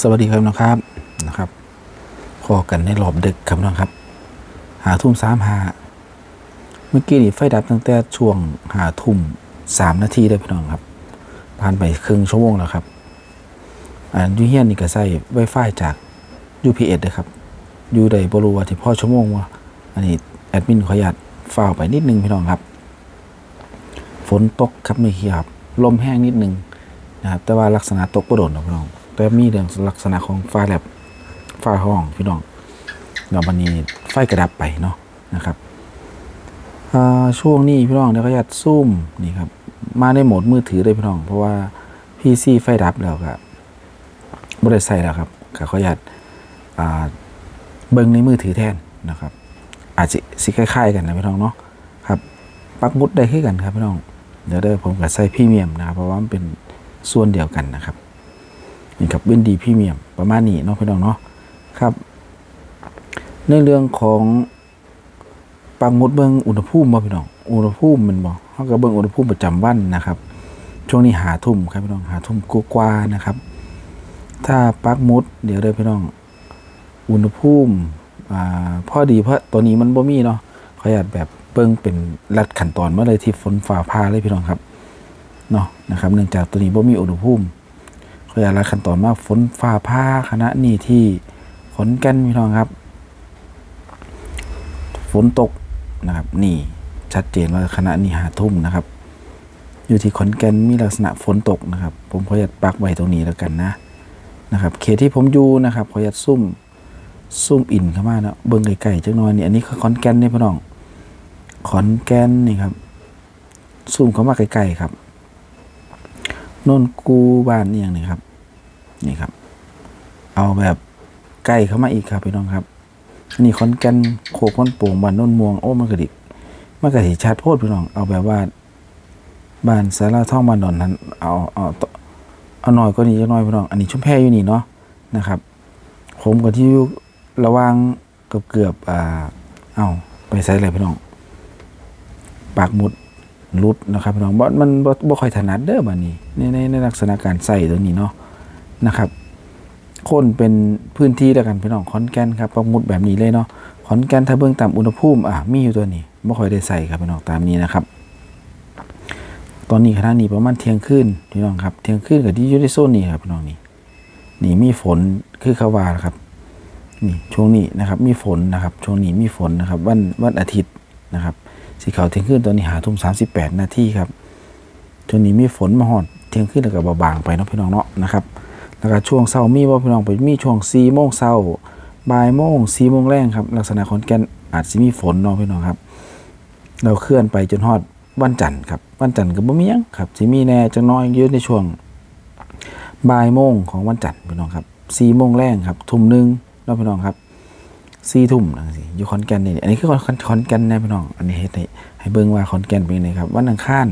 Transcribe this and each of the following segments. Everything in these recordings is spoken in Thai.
สวัสดีครับน้องครับนะครับพอกันในรอบดึกครับน้องครับ หาทุ่มสามหาเมื่อกี้นี่ไฟดับตั้งแต่ช่วงหาทุ่มสามนาทีได้พี่น้องครับ ผ่านไปครึ่งชั่วโมงแล้วครับอันยูเฮียนนี่ก็ใส่ไวไฟจาก UPS เลยครับอยู่ได้บรูว่าที่พ่อชั่วโมงว่าอันนี้แอดมินขออนุญาตฝ้าไปนิดนึงพี่น้องครับ ฝนตกครับนี่ครับลมแห้งนิดนึงนะครับแต่ว่าลักษณะตกกระโดดนะพี่น้อง แต่มีเรื่องลักษณะของฟ้าแลบฟ้าห้องพี่น้องเดี๋ยววันนี้ไฟกระดับไปเนาะนะครับช่วงนี้พี่น้องเดี๋ยวก็ยากซูมนี่ครับมาในโหมดมือถือเลยพี่น้อง เพราะว่า PC ไฟดับแล้วก็บริใส่แล้วครับก็ขออนุญาตอ่าเบิ่งในมือถือแทนนะครับ อาจจะสิคล้ายๆกันนะพี่น้องเนาะครับปักมุดได้ขึ้นกันครับพี่น้องเดี๋ยวเด้อผมกับใส่พรีเมียมนะครับเพราะว่ามันเป็นส่วนเดียวกันนะครับ นี่ครับเวนดีพรีเมียมประมาณนี้เนาะพี่น้องเนาะครับ ในเรื่องของปังมุดเบิงอุณหภูมิบ่พี่น้องอุณหภูมิมันบ่เฮาก็เบิ่งอุณหภูมิประจำวันนะครับ ช่วงนี้หาทุ่มครับพี่น้องหาทุ่มกว่านะครับ ถ้าปักมุดเดี๋ยวเด้พี่น้อง อุณหภูมิอ่าพอดีเพราะตัวนี้มันบ่มีเนาะขออนุญาตแบบเบิ่งเป็นรัดขั้นตอนมาเลยที่ฝนฟ้าผ่าเลยพี่น้องครับเนาะนะครับ เนื่องจากตัวนี้บ่มีอุณหภูมิ ขออนุญาตลาขั้นตอนมาฝนฟ้าผ้าคณะนี่ที่ขนแก่นพี่น้องครับ ฝนตกนะครับนี่ชัดเจนว่าคณะนี้หาทุ่มนะครับ อยู่ที่ขอนแก่นมีลักษณะฝนตกนะครับ ผมขออนุญาตปักไว้ตรงนี้แล้วกันนะนะครับเขตที่ผมอยู่นะครับขออนุญาตซุ่มซุ่มอินเข้ามานะเบิ้งไกลๆจักหน่อยนี่อันนี้คือขอนแก่นนี่พี่น้องขอนแก่นนี่ครับซุ่มเข้ามาไกลๆครับนนกูบ้านนี่อย่างนี้ครับ นี่ครับ เอาแบบใกล้เข้ามาอีกครับพี่น้องครับอันนี่คอนแกันโคกมันโป่งบ้านโนนม่วงโอ้มันกระดิกมันกระดิชัดโพดพี่น้อง เอาแบบว่าบ้านสาราท่องบ้านดอนนั้นเอาเอาเอาหน่อยก็นี้จะน้อยพี่น้อง อันนี้ชุ่มแพอยู่นี่เนาะนะครับ ผมกับที่อยู่ระว่างเกือบเกือบอ่าเอาไปใส่เลยพี่น้อง ปากหมุดรุดนะครับพี่น้องบ่มันบ่ค่อยถนัดเด้อบัดนี้ในในในลักษณะการใส่ตัวนี้เนาะ นะครับคนเป็นพื้นที่แล้วกันพี่น้องขอนแก่นครับประมุดแบบนี้เลยเนาะขอนแก่นถ้าเบื้องต่ำอุณหภูมิอะมีอยู่ตัวนี้บ่ค่อยได้ใส่ครับพี่น้องตามนี้นะครับ ตอนนี้ขณะนี้ประมาณเที่ยงคืนพี่น้องครับเที่ยงคืนกับที่ยู่ในโซนนี้ครับพี่น้องนี่นี่มีฝนคือเขาว่าครับนี่ช่วงนี้นะครับมีฝนนะครับช่วงนี้มีฝนนะครับวันวันอาทิตย์นะครับสีขาวเที่ยงคืนตอนนี้หาทุ่มสามสิบแปดนาทีครับช่วงนี้มีฝนมาหอดเที่ยงคืนแล้วก็เบาบางไปเนาะพี่น้องเนาะนะครับ แล้วก็ช่วงเช้ามีว่าพี่น้องไปมีช่วงสี่โมงเช้าบ่ายโมงสี่โมงแรงครับ ลักษณะขอนแก่นอาจจะมีฝนเนาะพี่น้องครับ เราเคลื่อนไปจนฮอดวันจันทร์ครับ วันจันทร์ก็บ่มีหยังครับสิมีแน่จังน้อยเยอะในช่วงบ่ายโมงของวันจันทร์พี่น้องครับสี่โมงแรงครับ ทุ่มหนึ่งเนาะพี่น้องครับสี่ทุ่มนะสิอยู่ขอนแก่นนี่อันนี้คือขอนขอนแก่นนะพี่น้อง อันนี้ให้ให้เบิ่งว่าขอนแก่นเป็นยังไงครับ วันอังคาร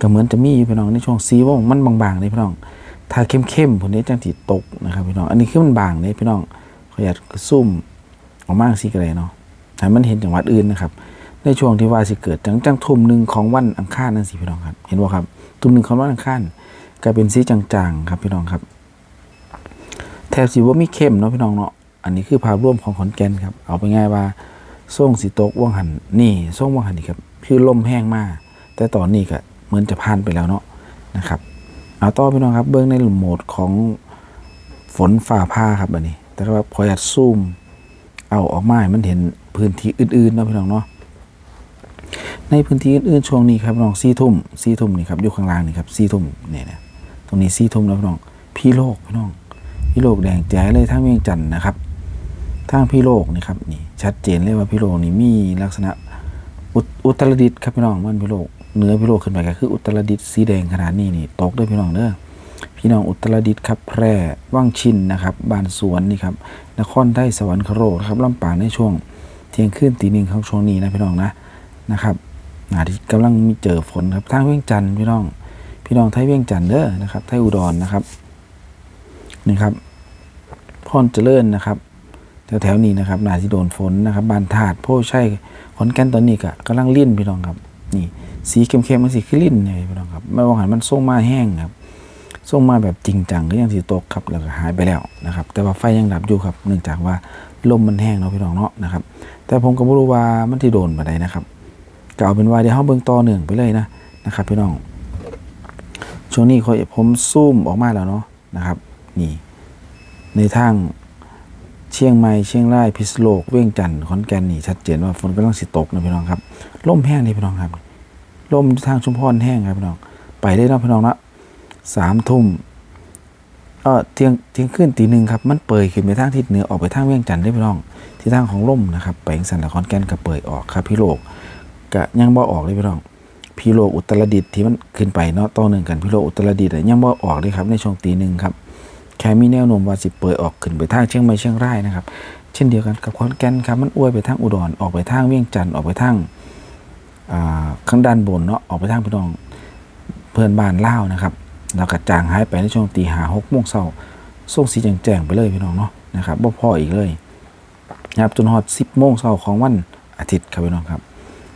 ก็เหมือนจะมีอยู่พี่น้องในช่วงสี่โมงมันบางๆเลยพี่น้อง ถ้าเข้มๆผลนี้จังสิตกนะครับพี่น้อง อันนี้คือมันบางเลยพี่น้องขออนุญาตซุ่มออกมาสิกระไรเนาะให้มันเห็นจังหวัดอื่นนะครับ ในช่วงที่ว่าสิเกิดจังจังทุ่มหนึ่งของวันอังคารนั่นสิพี่น้องครับ เห็นบ่ครับ ทุ่มหนึ่งของวันอังคารกลายเป็นสีจางๆครับพี่น้องครับแทบสิว่ามีเข้มเนาะพี่น้องเนาะ อันนี้คือภาพรวมของขอนแก่นครับ เอาไปง่ายว่าส่งสีตกว่างหันนี่ส่งว่างหันนี่ครับ คือลมแห้งมาก แต่ตอนนี้ก็เหมือนจะผ่านไปแล้วเนาะนะครับ เอาต่อพี่น้องครับ เบื้องในโหมดของฝนฝ่าผ้าครับอันนี้ แต่ว่าพออยากซูม เอาออกมาให้มันเห็นพื้นที่อื่นๆนะพี่น้องเนาะในพื้นที่อื่นๆช่วงนี้ครับพี่น้องสี่ทุ่มสี่ทุ่มนี่ครับอยู่ข้างล่างนี่ครับสี่ทุ่มเนี่ยนะตรงนี้สี่ทุ่มแล้วพี่น้อง พี่โลกพี่น้อง พี่โลกแดงแจ๋เลยทั้งเวียงจันทน์นะครับทางพี่โลกนี่ครับนี่ชัดเจนเลยว่าพี่โลกนี่มีลักษณะอุตอุตรดิตครับพี่น้องมันพี่โลก เหนือพี่โลกขึ้นไปก็คืออุตรดิตถ์สีแดงขนาดนี้นี่ตกด้วยพี่น้องเด้อพี่น้องอุตรดิตถ์ครับแพร่ว่างชินนะครับบ้านสวนนี่ครับนครไทยสวรรคโลกนะครับลำปางในช่วงเที่ยงคืนตีหนึ่งของช่วงนี้นะพี่น้องนะนะครับอาที่กำลังมีเจอฝนครับทางเวียงจันทน์พี่น้อง พี่น้องไทยเวียงจันทน์เด้อนะครับไทยอุดรนะครับนี่ครับพรเจริญนะครับแถวๆนี้นะครับนาที่โดนฝนนะครับบานถาดโพใช่ขอนแก่นตอนนี้ก็กำลังเลิ่ยนพี่น้องครับ นี่ สีเข้มๆมันสีคือลิ่นไงพี่น้องครับไม่ว่าหันมันส่งมาแห้งครับส่งมาแบบจริงจังก็ยังสิตกครับแล้วก็หายไปแล้วนะครับ แต่ว่าไฟยังดับอยู่ครับ เนื่องจากว่าลมมันแห้งเนาะพี่น้องเนาะนะครับ แต่ผมก็บ่รู้ว่ามันที่โดนปานนะครับก็เอาเป็นว่าเดี๋ยวเฮาเบิ่งต่อเนื่องไปเลยนะนะครับ พี่น้องช่วงนี้ค่อยผมซูมออกมาแล้วเนาะนะครับ นี่ ในทางเชียงใหม่เชียงรายพิษโลกเวียงจันทร์ขอนแก่นนี่ชัดเจนว่าฝนกำลังสิตกนะพี่น้องครับ ลมแห้งนี่พี่น้องครับลมทางชุมพรแห้งครับพี่น้อง ไปได้นะพี่น้องนะสามทุ่มเออเที่ยงเที่ยงคืนตีหนึ่งครับ มันเปิดขึ้นไปทางทิศเหนือออกไปทางเวียงจันทร์ได้พี่น้อง ที่ทางของลมนะครับไปยังสันละขอนแกนก็เปิดออกครับพี่โลกก็ยังบ่ออกเลยพี่น้อง พี่โลกอุตรดิตถ์ที่มันขึ้นไปเนาะต่อหนึ่งกันพี่โลกอุตรดิตถ์ยังบ่ออกเลยครับในช่วงตีหนึ่งครับแค่มีแนวโน้มว่าสิเปิดออกขึ้นไปทางเชียงใหม่เชียงรายนะครับ เช่นเดียวกันกับขอนแก่นครับมันอวยไปทางอุดรออกไปทางเวียงจันทร์ออกไปทาง ข้างด้านบนเนาะออกไปทางพี่น้องเพื่อนบ้านเล่านะครับแล้วก็จางหายไปในช่วงตีหาหกโมงเช้าส่งสีแจ้งๆไปเลยพี่น้องเนาะนะครับบ่พออีกเลยนะครับจนฮอด10โมงเช้าของวันอาทิตย์ครับพี่น้องครับ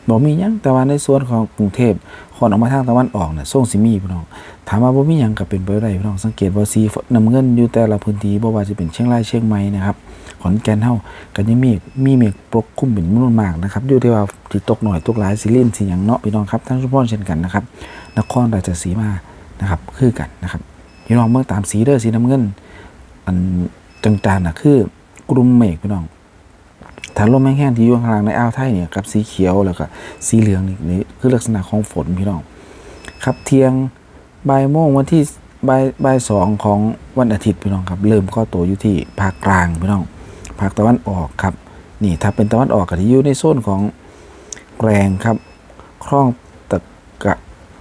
บ่มีหยังแต่ว่าในส่วนของกรุงเทพคอนออกมาทางตะวันออกเนี่ยส่งสิมีพี่น้องถามว่าบ่มีหยังก็เป็นไปได้พี่น้องสังเกตว่าสีน้ำเงินอยู่แต่ละพื้นที่บ่ว่าจะเป็นเชียงรายเชียงใหม่นะครับ ขอนแก่นเฮาก็ยังมีมีเมฆปกคลุมเป็นจำนวนมากนะครับอยู่ที่ว่าสิตกหน่อยตกหลายสิลิ่นสิหยังเนาะพี่น้องครับทั้งชุมพรเช่นกันนะครับนครราชสีมานะครับคือกันนะครับพี่น้องเมื่อตามสีเด้อสีน้ำเงิน อันจางๆน่ะคือกลุ่มเมฆพี่น้องถ้าลมแห้งๆที่อยู่ข้างล่างในอ่าวไทยเนี่ยกับสีเขียวแล้วก็สีเหลืองนี่คือลักษณะของฝนพี่น้องครับเที่ยงบ่ายโมงวันที่บ่ายบ่ายสองของวันอาทิตย์พี่น้องครับ เริ่มก็ตัวอยู่ที่ภาคกลางพี่น้อง ภาคตะวันออกครับนี่ถ้าเป็นตะวันออกก็ที่อยู่ในโซนของแรงครับคลองตะกะ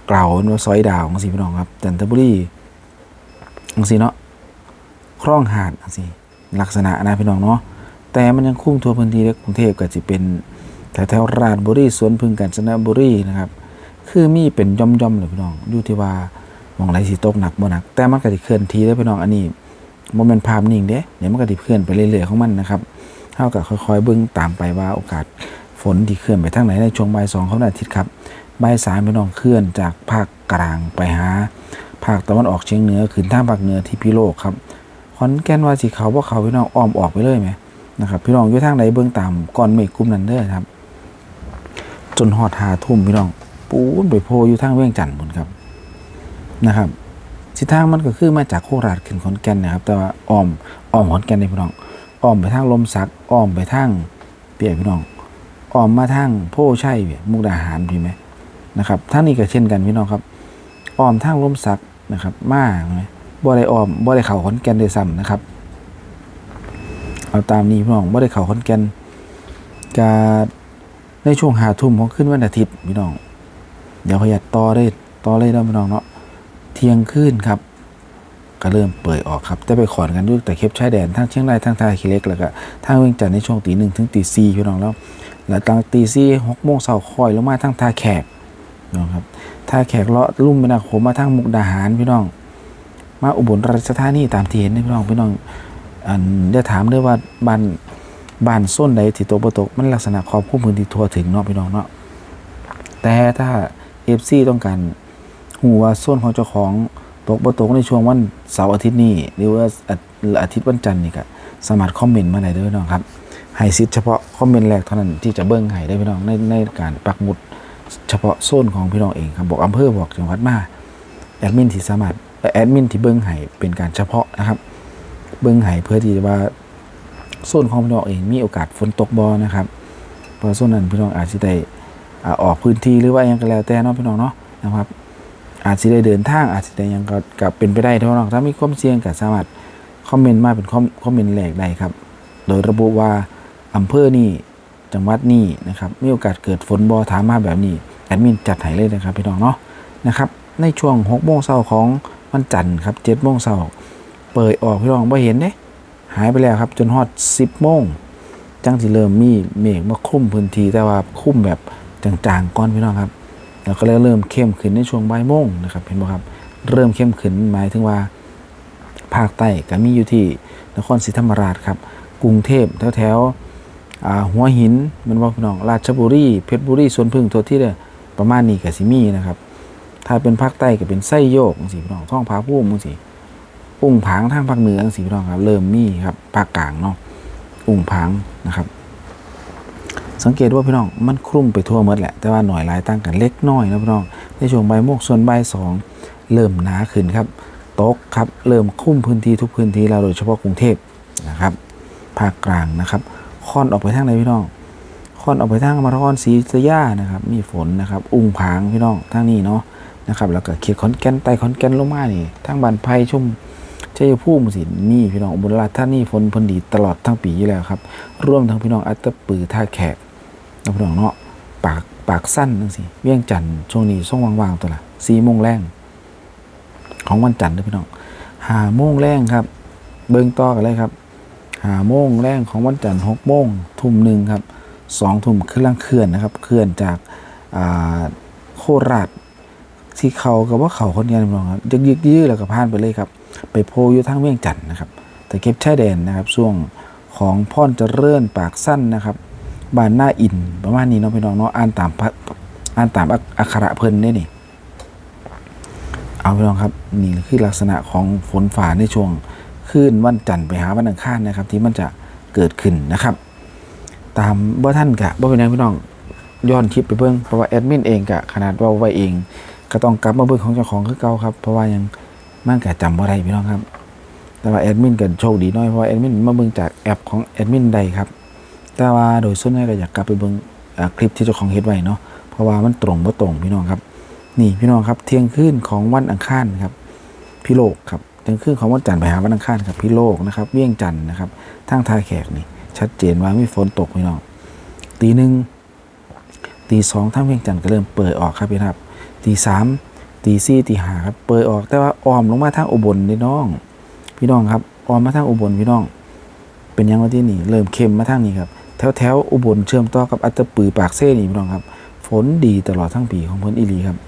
เกลาเนาะซอยดาวของสีพี่น้องครับจันทบุรีของสีเนาะคลองหาดจังสีลักษณะนะพี่น้องเนาะแต่มันยังคุ้มทั่วพื้นที่ในกรุงเทพก็จะเป็นแถวแถวๆราชบุรีสวนพึ่งกาญจนบุรีนะครับ คือมีเป็นย่อมๆเลยพี่น้องอยู่ที่ว่าหมองไหนสิตกหนักบ่หนัก แต่มันก็สิเคลื่อนที่ได้พี่น้องอันนี้ โมเมนต์ภาพนิ่งเด้เดี๋ยวมันก็สิเคลื่อนไปเรื่อยๆของมันนะครับเท่ากับค่อยๆเบิ่งตามไปว่าโอกาสฝนที่เคลื่อนไปทางไหนในช่วงบ่ายสองของวันอาทิตย์ครับบ่ายสามพี่น้องเคลื่อนจากภาคกลางไปหาภาคตะวันออกเฉียงเหนือขึ้นทางภาคเหนือที่พิโลกครับขอนแก่นว่าสิเขาบ่เขาพี่น้องอ้อมออกไปเลยไหมนะครับพี่น้องอยู่ทางไหนเบื้องตามก้อนเมฆกลุ่มนั้นเด้อครับ จนหอดหาทุ่มพี่น้องปูนไปโพอยู่ทางเวียงจันทน์บนครับนะครับ สิทางมันก็คือมาจากโคราชขึ้นขอนแก่นนะครับ แต่ว่าอ้อมอ้อมขอนแก่นในพี่น้องอ้อมไปทางลมสักอ้อมไปทางเปียกพี่น้องอ้อมมาทางโพชัยมุกดาหารพี่ไหมนะครับทางนี้ก็เช่นกันพี่น้องครับอ้อมทางลมสักนะครับ มาไหมบ่ได้อ้อมบ่ได้เข่าขอนแก่นเลยซ้ำนะครับ เอาตามนี้พี่น้องบ่ได้เข้าขอนแก่นกาในช่วงหาทุ่มของขึ้นวันอาทิตย์พี่น้องเดี๋ยวขยัดต่อได้ต่อเลยเนาะพี่น้องเนาะ เที่ยงคืนครับ ก็เริ่มเปิดออกครับ แต่ไปขอนกันด้วยแต่เคปชายแดนทั้งเชียงรายทั้งทาขี้เล็กแล้วก็ทางเวียงจันทร์ในช่วงตีหนึ่งถึงตีสี่พี่น้องแล้วแล้วตั้งตีสี่หกโมงเช้าคอยลงมาทั้งท่าแขกน้องครับท่าแขกเลาะลุ่มไปนะโขมมาทั้งมุกดาหารพี่น้อง มาอุบลราชธานีตามที่เห็นนะพี่น้องพี่น้องอันได้ถามด้วยว่าบ้านบ้านส้นใดที่ตกบ่ตกมันลักษณะครอบคลุมพื้นที่ทั่วถึงเนาะพี่น้องเนาะแต่ถ้าเอฟซีต้องการ หูว่าส้นของเจ้าของตกบ่ตกในช่วงวันเสาร์อาทิตย์นี้หรือว่าอาทิตย์วันจันทร์นี่ก็สามารถคอมเมนต์มาได้เด้อพี่น้องครับให้สิทธิ์เฉพาะคอมเมนต์แรกเท่านั้นที่จะเบิ่งให้ได้พี่น้องในในการปักหมุดเฉพาะโซนของพี่น้องเองครับบอกอำเภอบอกจังหวัดมาแอดมินที่สามารถแอดมินที่เบิ่งให้เป็นการเฉพาะนะครับ เบื้องไห้เพื่อที่จะว่าโซนของพี่น้องเองมีโอกาสฝนตกบอนะครับเพราะโซนนั้นพี่น้องอาจจะได้ออกพื้นที่หรือว่ายังก็แล้วแต่เนาะพี่น้องเนาะนะครับ อาจจะได้เดินทางอาจจะได้ยังก็กับเป็นไปได้เท่านั้นถ้ามีความเสี่ยงก็สามารถคอมเมนต์มาเป็นคอมคอมเมนต์แรกได้ครับ โดยระบุว่าอำเภอนี่จังหวัดนี่นะครับมีโอกาสเกิดฝนบอถามมาแบบนี้แอดมินจัดให้เลยนะครับพี่น้องเนาะนะครับในช่วง6โมงเช้าของวันจันทร์ครับ7โมงเช้าเปิดออกพี่น้องบ่เห็นเด้หายไปแล้วครับจนฮอด 10โมงจังสิเริ่มมีเมฆมาคลุมพื้นที่แต่ว่าคลุมแบบจางๆก่อนพี่น้องครับ แล้วก็เลยเริ่มเข้มขึ้นในช่วงบ่ายโมงนะครับเห็นบ่ครับ เริ่มเข้มขึ้นหมายถึงว่า ภาคใต้ก็มีอยู่ที่นครศรีธรรมราชครับ กรุงเทพแถวแถวหัวหินมันว่าพี่น้องราชบุรีเพชรบุรีสวนพึ่งทั่วที่เนี่ยประมาณนี้ก็สิมีนะครับ ถ้าเป็นภาคใต้ก็เป็นไส้โยกจังซี่พี่น้องท้องผาภูมิอุ้งผางทางภาคเหนือสิพี่น้องครับ เริ่มมีครับภาคกลางเนาะอุ้งผางนะครับ สังเกตว่าพี่น้องมันคลุมไปทั่วหมดแหละ แต่ว่าหน่อยลายตั้งกันเล็กน้อยนะพี่น้องในช่วงใบโมกส่วนใบสองเริ่มหนาขึ้นครับตกครับเริ่มคลุมพื้นที่ทุกพื้นที่แล้วโดยเฉพาะกรุงเทพนะครับภาคกลางนะครับค่อนออกไปทางไหนพี่น้องค่อนออกไปทางมรครศรีอยุธยานะครับ มีฝนนะครับ อุ้งผางพี่น้องทางนี้เนาะนะครับแล้วก็เขตขอนแก่นใต้ขอนแก่นลงมานี่ทางบ้านไผ่ชุ่มชัยภูมิสิมีพี่น้องอุบลราชธานีฝนพนดีตลอดทั้งปีอยู่แล้วครับร่วมทั้งพี่น้องอัตตปือท่าแขก นะพี่น้องเนาะปากปากสั้นจังสิเวียงจันทร์ช่วงนี้ช่วงว่างๆตัวละสี่โมงแรงของวันจันทร์เด้อพี่น้องหาโมงแรงครับ เบิ่งต่อกันเลยครับหาโมงแรงของวันจันทร์หกโมงทุ่มหนึ่งครับสองทุ่มขึ้นล่างเคลื่อนนะครับ เคลื่อนจากโคราชที่เขากับว่าเขาคนเดียวพี่น้องครับยึกยึกยื้อแล้วก็ผ่านไปเลยครับ ไปโพอยู่ทางเวียงจันทร์นะครับ แต่เก็บชายแดนนะครับช่วงของพ่อนเจะเรื่อนปากสั้นนะครับ บ้านหน้าอินประมาณนี้เนาะพี่น้องเนาะอ่านตามพระอ่านตามอักขระเพิ่นได้นี่เอาพี่น้องครับนี่คือลักษณะของฝนฝ่าในช่วงขึ้นวันจันทร์ไปหาวันอังคารนะครับ ที่มันจะเกิดขึ้นนะครับ ตามบ่ท่านกะบ่เป็นไรพี่น้องย้อนคลิปไปเบิ่งเพราะว่าแอดมินเองกะขนาดว่าไว้เอง ก็ต้องกลับมาเบิ่งของเจ้าของคือเก่าครับเพราะว่ายังมันกะจำบ่ได้พี่น้องครับ แต่ว่าแอดมินก็โชคดีน้อยเพราะแอดมินมาเบิ่งจากแอปของแอดมินใดครับ แต่ว่าโดยส่วนใหญ่ก็อยากกลับไปเบิ่งคลิปที่เจ้าของเฮ็ดไว้เนาะเพราะว่ามันตรงบ่ตรงพี่น้องครับ นี่พี่น้องครับ เที่ยงคืนของวันอังคารครับพี่โลกครับเที่ยงคืนของวันจันทร์ไปหาวันอังคารครับพี่โลกนะครับ เวียงจันทร์นะครับทางท่าแขกนี่ ชัดเจนว่ามีฝนตกพี่น้องตีหนึ่งตีสองทางเวียงจันทร์ก็เริ่มเปิดออกครับพี่ครับตีสามตีสี่ตีห้าครับเปิดออกแต่ว่าอ้อมลงมาทางอุบลนี่น้อง พี่น้องครับอ้อมมาทางอุบลพี่น้อง เป็นยังว่าที่นี่ เริ่มเข้มมาทางนี้ครับ แถวแถวอุบลเชื่อมต่อกับอัตตปือปากเซ่นี่พี่น้องครับ ฝนดีตลอดทั้งปีของเพิ่นอีหลีครับ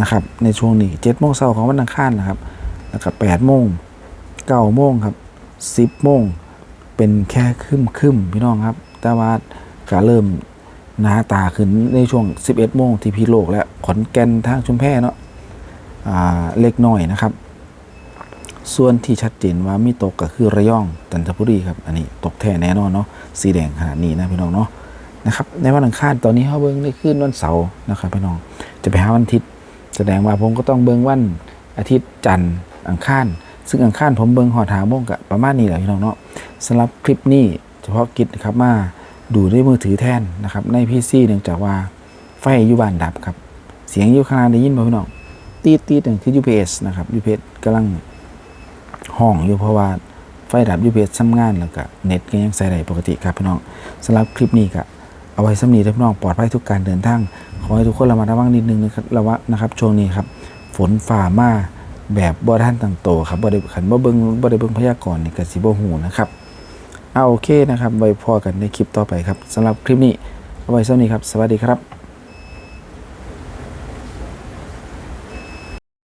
นะครับ ในช่วงนี้เจ็ดโมงเช้าของวันอังคารนะครับ แล้วก็แปดโมงเก้าโมงครับสิบโมงเป็นแค่ครึมครึมพี่น้องครับ แต่ว่าก็เริ่มหนาตาขึ้นในช่วง 11โมงที่พีโลกและขอนแก่นทางชุมแพเนาะเล็กน้อยนะครับ ส่วนที่ชัดเจนว่ามีตกก็คือระยองจันทบุรีครับ อันนี้ตกแท้แน่นอนเนาะสีแดงขนาดนี้นะพี่น้องเนาะนะครับในวันอังคารตอนนี้เขาเบิ้งในคืนวันเสาร์นะครับพี่น้องจะไปหาวันอาทิตย์ แสดงว่าผมก็ต้องเบิ้งวันอาทิตย์จันทร์อังคารซึ่งอังคารผมเบิ้งหอดหาโมงกับประมาณนี้แหละพี่น้องเนาะสำหรับคลิปนี้เฉพาะกิจครับมาดูด้วยมือถือแทนนะครับในพีซีเนื่องจากว่าไฟอยู่บ้านดับครับเสียงอยู่ข้างล่างได้ยินบ่พี่น้องตีดตีดๆนั่นคือ UPS นะครับ UPS กำลัง ห้องอยู่เพราะว่าไฟดับยูเพทำงานแล้วก็เน็ตก็ยังใส่ได้ปกติครับพี่น้องสำหรับคลิปนี้ก็เอาไว้สำนีให้พี่น้องปลอดภัยทุกการเดินทางขอให้ทุกคนระมัดระวังนิดนึงนะครับระวังนะครับช่วงนี้ครับ ฝนฝ่ามาแบบบ่ท่านต่างโตครับบ่ได้ขันบ่เบิ่งบ่ได้เบิ่งพยากรณ์นี่ก็สิบ่ฮู้นะครับเอาโอเคนะครับไว้พอกันในคลิปต่อไปครับสำหรับคลิปนี้เอาไว้สำนี้ครับ สวัสดีครับ